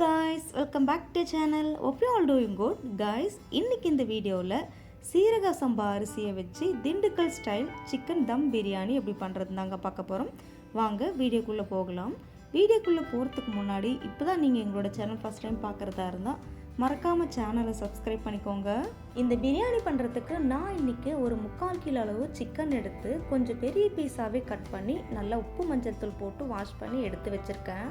Guys welcome back to channel hope you all doing good guys இன்னைக்கு இந்த வீடியோவில் சீரக சம்பா அரிசியை வச்சு திண்டுக்கல் ஸ்டைல் சிக்கன் தம் பிரியாணி எப்படி பண்ணுறது தாங்க பார்க்க போகிறோம் வாங்க வீடியோக்குள்ளே போகலாம். வீடியோக்குள்ளே போகிறதுக்கு முன்னாடி இப்போ தான் நீங்கள் எங்களோட சேனல் ஃபஸ்ட் டைம் பார்க்குறதா இருந்தால் மறக்காமல் சேனலை சப்ஸ்கிரைப் பண்ணிக்கோங்க. இந்த பிரியாணி பண்ணுறதுக்கு நான் இன்னைக்கு ஒரு முக்கால் கிலோ அளவு சிக்கன் எடுத்து கொஞ்சம் பெரிய பீஸாகவே கட் பண்ணி நல்லா உப்பு மஞ்சள் தூள் போட்டு வாஷ் பண்ணி எடுத்து வச்சுருக்கேன்.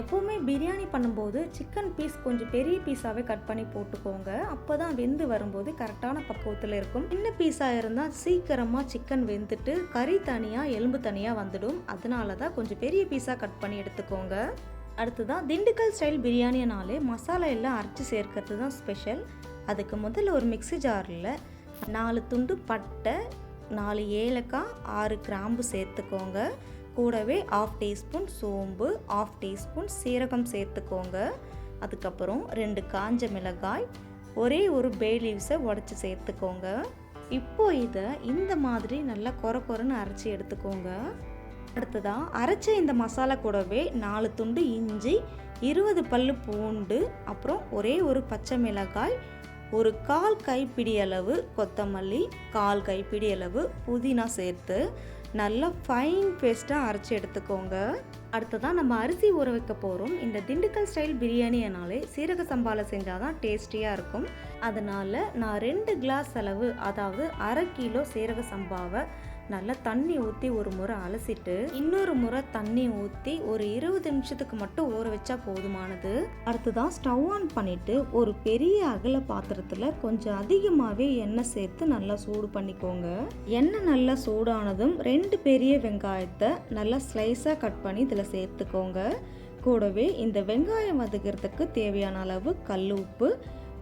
எப்போவுமே பிரியாணி பண்ணும்போது சிக்கன் பீஸ் கொஞ்சம் பெரிய பீஸாகவே கட் பண்ணி போட்டுக்கோங்க. அப்போ தான் வெந்து வரும்போது கரெக்டான பக்குவத்தில் இருக்கும். சின்ன பீஸாக இருந்தால் சீக்கிரமாக சிக்கன் வெந்துட்டு கறி தனியாக எலும்பு தனியாக வந்துடும். அதனால தான் கொஞ்சம் பெரிய பீஸாக கட் பண்ணி எடுத்துக்கோங்க. அடுத்ததான் திண்டுக்கல் ஸ்டைல் பிரியாணினாலே மசாலா எல்லாம் அரைச்சி சேர்க்கறது தான் ஸ்பெஷல் அதுக்கு முதல்ல ஒரு மிக்ஸி ஜாரில் நாலு துண்டு பட்டை நாலு ஏலக்காய் ஆறு கிராம்பு சேர்த்துக்கோங்க. கூடவே ஆஃப் டீஸ்பூன் சோம்பு ஆஃப் டீஸ்பூன் சீரகம் சேர்த்துக்கோங்க. அதுக்கப்புறம் ரெண்டு காஞ்ச மிளகாய் ஒரே ஒரு பே லீவ்ஸை உடச்சி சேர்த்துக்கோங்க. இப்போ இதை இந்த மாதிரி நல்லா கொர கொரன்னு அரைச்சி எடுத்துக்கோங்க. அடுத்ததாக அரைச்ச இந்த மசாலா கூடவே நாலு துண்டு இஞ்சி இருபது பல்லு பூண்டு அப்புறம் ஒரே ஒரு பச்சை மிளகாய் ஒரு கால் கைப்பிடி அளவு கொத்தமல்லி கால் கைப்பிடி அளவு புதினா சேர்த்து நல்லா ஃபைன் பேஸ்ட்டாக அரைச்சி எடுத்துக்கோங்க. அடுத்ததான் நம்ம அரிசி ஊற வைக்க போகிறோம் இந்த திண்டுக்கல் ஸ்டைல் பிரியாணினாலே சீரக சம்பாவில் செஞ்சால் தான் டேஸ்டியாக இருக்கும். அதனால் நான் ரெண்டு கிளாஸ் அளவு அதாவது அரை கிலோ சீரக சம்பாவை நல்லா தண்ணி ஊற்றி ஒரு முறை அலசிட்டு இன்னொரு முறை தண்ணி ஊற்றி ஒரு இருபது நிமிஷத்துக்கு மட்டும் ஊற வச்சா போதுமானது. அடுத்துதான் ஸ்டவ் ஆன் பண்ணிவிட்டு ஒரு பெரிய அகல பாத்திரத்தில் கொஞ்சம் அதிகமாகவே எண்ணெய் சேர்த்து நல்லா சூடு பண்ணிக்கோங்க. எண்ணெய் நல்லா சூடானதும் ரெண்டு பெரிய வெங்காயத்தை நல்லா ஸ்லைஸாக கட் பண்ணி இதில் சேர்த்துக்கோங்க. கூடவே இந்த வெங்காயம் வதக்கிறதுக்கு தேவையான அளவு கல் உப்பு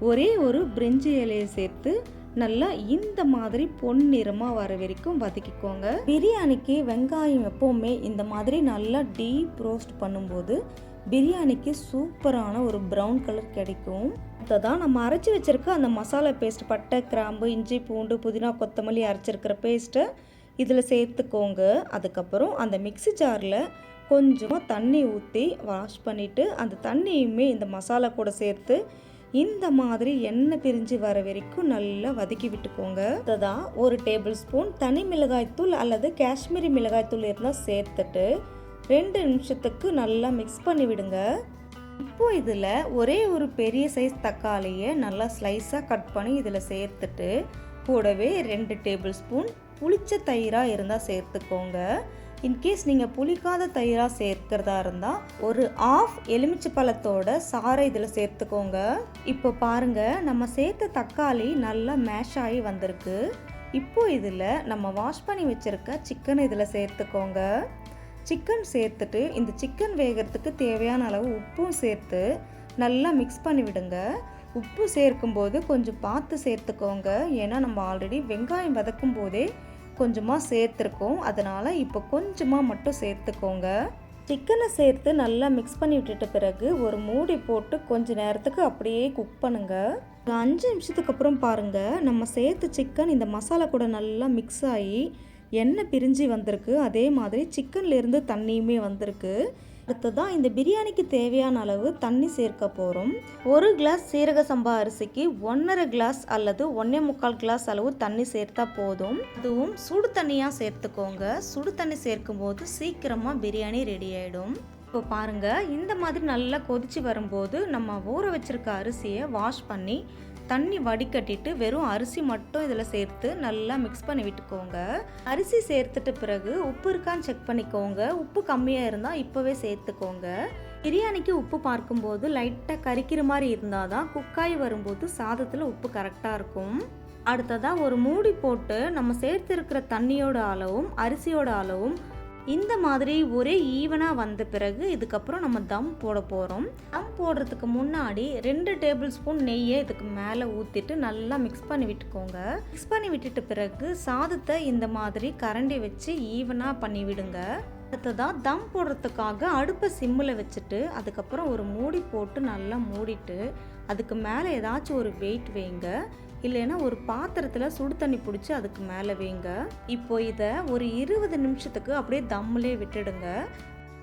ஒரே ஒரு பிரிஞ்சு இலையை சேர்த்து நல்லா இந்த மாதிரி பொன்னிறமாக வர வரைக்கும் வதக்கிக்கோங்க. பிரியாணிக்கு வெங்காயம் எப்போவுமே இந்த மாதிரி நல்லா டீப் ரோஸ்ட் பண்ணும்போது பிரியாணிக்கு சூப்பரான ஒரு ப்ரௌன் கலர் கிடைக்கும். தான் நம்ம அரைச்சி வச்சிருக்க அந்த மசாலா பேஸ்ட் பட்டை கிராம்பு இஞ்சி பூண்டு புதினா கொத்தமல்லி அரைச்சிருக்கிற பேஸ்ட்டை இதில் சேர்த்துக்கோங்க. அதுக்கப்புறம் அந்த மிக்ஸி ஜாரில் கொஞ்சமாக தண்ணி ஊற்றி வாஷ் பண்ணிவிட்டு அந்த தண்ணியுமே இந்த மசாலா கூட சேர்த்து இந்த மாதிரி எண்ணெய் பிரிஞ்சு வர வரைக்கும் நல்லா வதக்கி விட்டுக்கோங்க. அதுதான் ஒரு டேபிள் ஸ்பூன் தனி மிளகாய்த்தூள் அல்லது காஷ்மீரி மிளகாய்த்தூள் இருந்தால் சேர்த்துட்டு ரெண்டு நிமிஷத்துக்கு நல்லா மிக்ஸ் பண்ணி விடுங்க. இப்போ இதில் ஒரே ஒரு பெரிய சைஸ் தக்காளியை நல்லா ஸ்லைஸாக கட் பண்ணி இதில் சேர்த்துட்டு கூடவே ரெண்டு டேபிள் ஸ்பூன் புளிச்ச தயிராக இருந்தால் சேர்த்துக்கோங்க. இன்கேஸ் நீங்கள் புளிக்காத தயிராக சேர்க்கிறதா இருந்தால் ஒரு ஆஃப் எலுமிச்சை பழத்தோட சாறை இதில் சேர்த்துக்கோங்க. இப்போ பாருங்கள் நம்ம சேர்த்த தக்காளி நல்லா மேஷ் ஆகி வந்திருக்கு. இப்போ இதில் நம்ம வாஷ் பண்ணி வச்சுருக்க சிக்கன் இதில் சேர்த்துக்கோங்க. சிக்கன் சேர்த்துட்டு இந்த சிக்கன் வேகிறதுக்கு தேவையான அளவு உப்பும் சேர்த்து நல்லா மிக்ஸ் பண்ணி விடுங்க. உப்பு சேர்க்கும்போது கொஞ்சம் பார்த்து சேர்த்துக்கோங்க. ஏன்னா நம்ம ஆல்ரெடி வெங்காயம் வதக்கும் போதே கொஞ்சமாக சேர்த்துருக்கோம். அதனால் இப்போ கொஞ்சமாக மட்டும் சேர்த்துக்கோங்க. சிக்கனை சேர்த்து நல்லா மிக்ஸ் பண்ணி விட்டுட்ட பிறகு ஒரு மூடி போட்டு கொஞ்ச நேரத்துக்கு அப்படியே குக் பண்ணுங்க. ஒரு அஞ்சு நிமிஷத்துக்கு அப்புறம் பாருங்கள் நம்ம சேர்த்த சிக்கன் இந்த மசாலா கூட நல்லா மிக்ஸ் ஆகி எண்ணெய் பிரிஞ்சு வந்திருக்கு. அதே மாதிரி சிக்கன்லேருந்து தண்ணியுமே வந்திருக்கு. அடுத்ததான் இந்த பிரியாணிக்கு தேவையான அளவு தண்ணி சேர்க்க போகிறோம் ஒரு கிளாஸ் சீரக சம்பா அரிசிக்கு ஒன்றரை கிளாஸ் அல்லது ஒன்றே முக்கால் கிளாஸ் அளவு தண்ணி சேர்த்தா போதும். அதுவும் சுடு தண்ணியாக சேர்த்துக்கோங்க. சுடு தண்ணி சேர்க்கும் போது சீக்கிரமாக பிரியாணி ரெடி ஆகிடும் இப்போ பாருங்க இந்த மாதிரி நல்லா கொதிச்சு வரும்போது நம்ம ஊற வச்சிருக்க அரிசியை வாஷ் பண்ணி தண்ணி வடிகட்டிட்டு வெறும் அரிசி மட்டும் இதில் சேர்த்து நல்லா மிக்ஸ் பண்ணி விட்டுக்கோங்க. அரிசி சேர்த்துட்ட பிறகு உப்பு இருக்கான்னு செக் பண்ணிக்கோங்க. உப்பு கம்மியாக இருந்தால் இப்போவே சேர்த்துக்கோங்க. பிரியாணிக்கு உப்பு பார்க்கும்போது லைட்டாக கரிக்கிற மாதிரி இருந்தால் தான் குக்காய் வரும்போது சாதத்தில் உப்பு கரெக்டாக இருக்கும். அடுத்ததாக ஒரு மூடி போட்டு நம்ம சேர்த்துருக்கிற தண்ணியோட அளவும் அரிசியோட அளவும் இந்த மாதிரி ஒரே ஈவனாக வந்த பிறகு இதுக்கப்புறம் நம்ம தம் போட போகிறோம் தம் போடுறதுக்கு முன்னாடி ரெண்டு டேபிள் ஸ்பூன் நெய்யை இதுக்கு மேலே ஊற்றிட்டு நல்லா மிக்ஸ் பண்ணி விட்டுக்கோங்க. மிக்ஸ் பண்ணி விட்டுட்டு பிறகு சாதத்தை இந்த மாதிரி கரண்டி வச்சு ஈவனாக பண்ணி விடுங்க. அடுத்ததாக தம் போடுறதுக்காக அடுப்பை சிம்மில் வச்சுட்டு அதுக்கப்புறம் ஒரு மூடி போட்டு நல்லா மூடிட்டு அதுக்கு மேலே ஏதாச்சும் ஒரு வெயிட் வைங்க. இல்லைன்னா ஒரு பாத்திரத்தில் சுடு தண்ணி பிடிச்சி அதுக்கு மேலே வைங்க. இப்போ இதை ஒரு இருபது நிமிஷத்துக்கு அப்படியே தம்மிலே விட்டுடுங்க.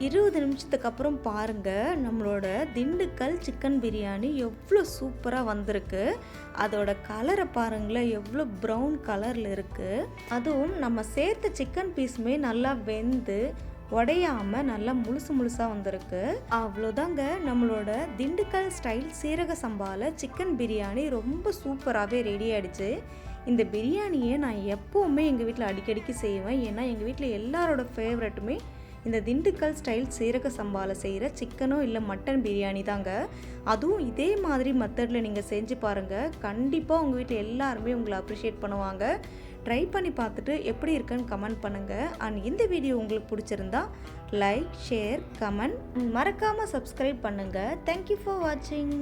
இருபது நிமிஷத்துக்கு அப்புறம் பாருங்க நம்மளோட திண்டுக்கல் சிக்கன் பிரியாணி எவ்வளோ சூப்பராக வந்திருக்கு. அதோட கலரை பாருங்களேன் எவ்வளோ ப்ரௌன் கலரில் இருக்குது அதுவும் நம்ம சேர்த்த சிக்கன் பீஸுமே நல்லா வெந்து உடையாம நல்லா முழுசு முழுசாக வந்திருக்கு. அவ்வளோதாங்க நம்மளோட திண்டுக்கல் ஸ்டைல் சீரக சம்பாவில் சிக்கன் பிரியாணி ரொம்ப சூப்பராகவே ரெடி ஆயிடுச்சு. இந்த பிரியாணியை நான் எப்போவுமே எங்கள் வீட்டில் அடிக்கடிக்கு செய்வேன். ஏன்னா எங்கள் வீட்டில் எல்லாரோட ஃபேவரட்டுமே இந்த திண்டுக்கல் ஸ்டைல் சீரக சம்பாவில் செய்கிற சிக்கனோ இல்லை மட்டன் பிரியாணி தாங்க. அதுவும் இதே மாதிரி மெத்தடில் நீங்கள் செஞ்சு பாருங்கள் கண்டிப்பாக உங்கள் வீட்டில் எல்லாருமே உங்களை அப்ரிஷியேட் பண்ணுவாங்க. ட்ரை பண்ணி பார்த்துட்டு எப்படி இருக்குன்னு கமெண்ட் பண்ணுங்கள் அண்ட் இந்த வீடியோ உங்களுக்கு பிடிச்சிருந்தா லைக் ஷேர் கமெண்ட் மறக்காமல் சப்ஸ்கிரைப் பண்ணுங்கள் தேங்க்யூ ஃபார் வாட்சிங்